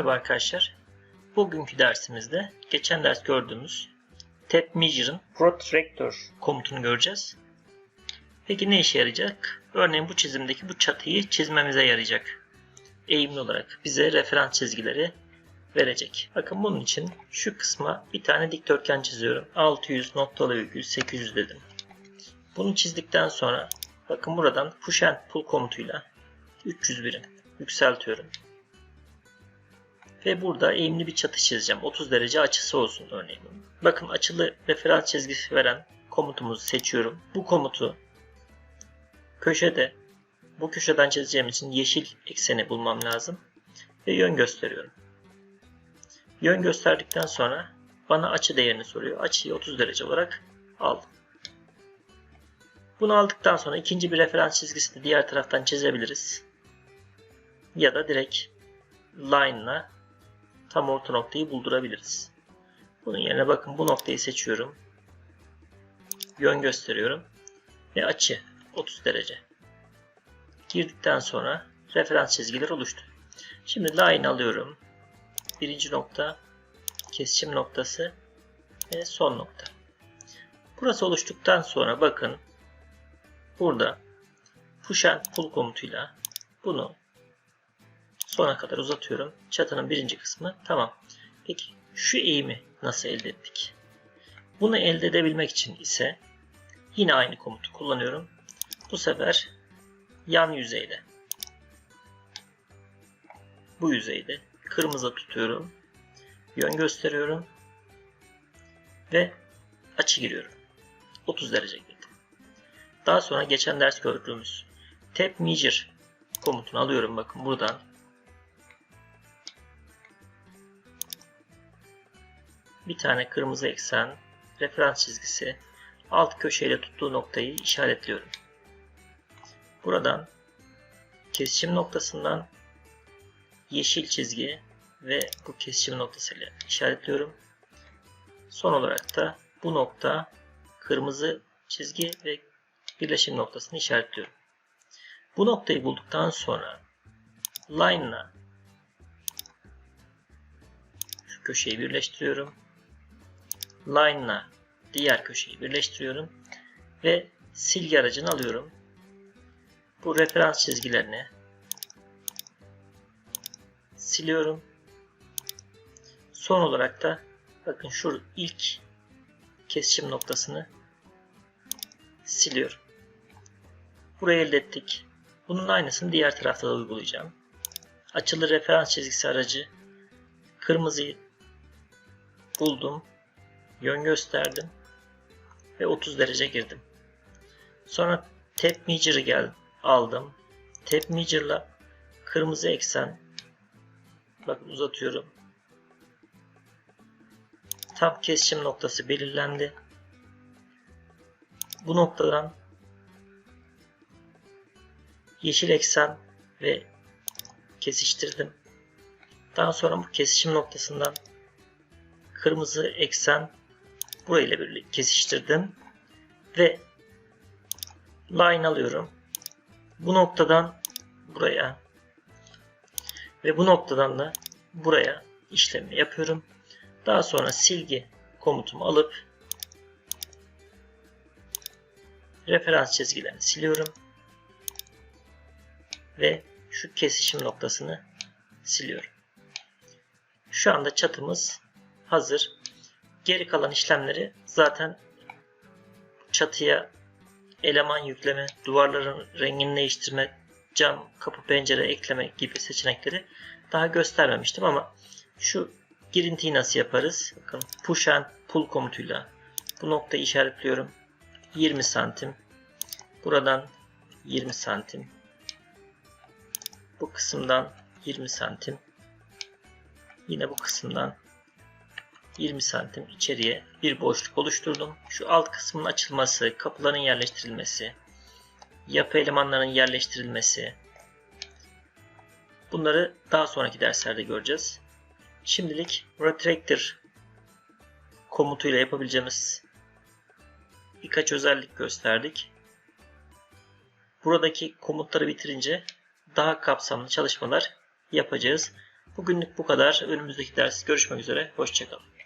Merhaba arkadaşlar. Bugünkü dersimizde geçen ders gördüğümüz Tap Measure'ın Protractor komutunu göreceğiz. Peki ne işe yarayacak? Örneğin bu çizimdeki bu çatıyı çizmemize yarayacak. Eğimli olarak bize referans çizgileri verecek. Bakın bunun için şu kısma bir tane dikdörtgen çiziyorum. 600 noktalı virgül 800 dedim. Bunu çizdikten sonra bakın buradan push and pull komutuyla 300 birim yükseltiyorum. Ve burada eğimli bir çatı çizeceğim. 30 derece açısı olsun örneğin. Bakın açılı referans çizgisi veren komutumuzu seçiyorum. Bu komutu köşede bu köşeden çizeceğim için yeşil ekseni bulmam lazım. Ve yön gösteriyorum. Yön gösterdikten sonra bana açı değerini soruyor. Açıyı 30 derece olarak aldım. Bunu aldıktan sonra ikinci bir referans çizgisi de diğer taraftan çizebiliriz. Ya da direkt line'la tam orta noktayı buldurabiliriz. Bunun yerine bakın bu noktayı seçiyorum. Yön gösteriyorum. Ve açı 30 derece. Girdikten sonra referans çizgiler oluştu. Şimdi line alıyorum. Birinci nokta, kesişim noktası ve son nokta. Burası oluştuktan sonra bakın burada push and pull komutuyla bunu sona kadar uzatıyorum. Çatının birinci kısmı tamam. Peki şu eğimi nasıl elde ettik? Bunu elde edebilmek için ise yine aynı komutu kullanıyorum. Bu sefer yan yüzeyde bu yüzeyde kırmızı tutuyorum. Yön gösteriyorum. Ve açı giriyorum. 30 derece girdim. Daha sonra geçen ders gördüğümüz tap measure komutunu alıyorum. Bakın buradan bir tane kırmızı eksen, referans çizgisi, alt köşeyle tuttuğu noktayı işaretliyorum. Buradan kesişim noktasından yeşil çizgi ve bu kesişim noktasıyla işaretliyorum. Son olarak da bu nokta kırmızı çizgi ve birleşim noktasını işaretliyorum. Bu noktayı bulduktan sonra line'la şu köşeyi birleştiriyorum. Line'la diğer köşeyi birleştiriyorum ve silgi aracını alıyorum. Bu referans çizgilerini siliyorum. Son olarak da bakın şu ilk kesişim noktasını siliyorum. Burayı elde ettik. Bunun aynısını diğer tarafta da uygulayacağım. Açılı referans çizgisi aracı kırmızıyı buldum. Yön gösterdim. Ve 30 derece girdim. Sonra tap measure'ı gel aldım. Tap measure'la kırmızı eksen bakın uzatıyorum. Tam kesişim noktası belirlendi. Bu noktadan yeşil eksen ve kesiştirdim. Daha sonra bu kesişim noktasından kırmızı eksen burayla birlikte kesiştirdim ve line alıyorum. Bu noktadan buraya ve bu noktadan da buraya işlemi yapıyorum. Daha sonra silgi komutumu alıp referans çizgilerini siliyorum. Ve şu kesişim noktasını siliyorum. Şu anda çatımız hazır. Geri kalan işlemleri zaten çatıya eleman yükleme, duvarların rengini değiştirme, cam, kapı, pencere ekleme gibi seçenekleri daha göstermemiştim ama şu girintiyi nasıl yaparız? Bakın push and pull komutuyla bu noktayı işaretliyorum. 20 santim. Buradan 20 santim. Bu kısımdan 20 santim. Yine bu kısımdan 20 santim içeriye bir boşluk oluşturdum. Şu alt kısmın açılması, kapıların yerleştirilmesi, yapı elemanlarının yerleştirilmesi. Bunları daha sonraki derslerde göreceğiz. Şimdilik retractor komutuyla yapabileceğimiz birkaç özellik gösterdik. Buradaki komutları bitirince daha kapsamlı çalışmalar yapacağız. Bugünlük bu kadar. Önümüzdeki ders görüşmek üzere. Hoşçakalın.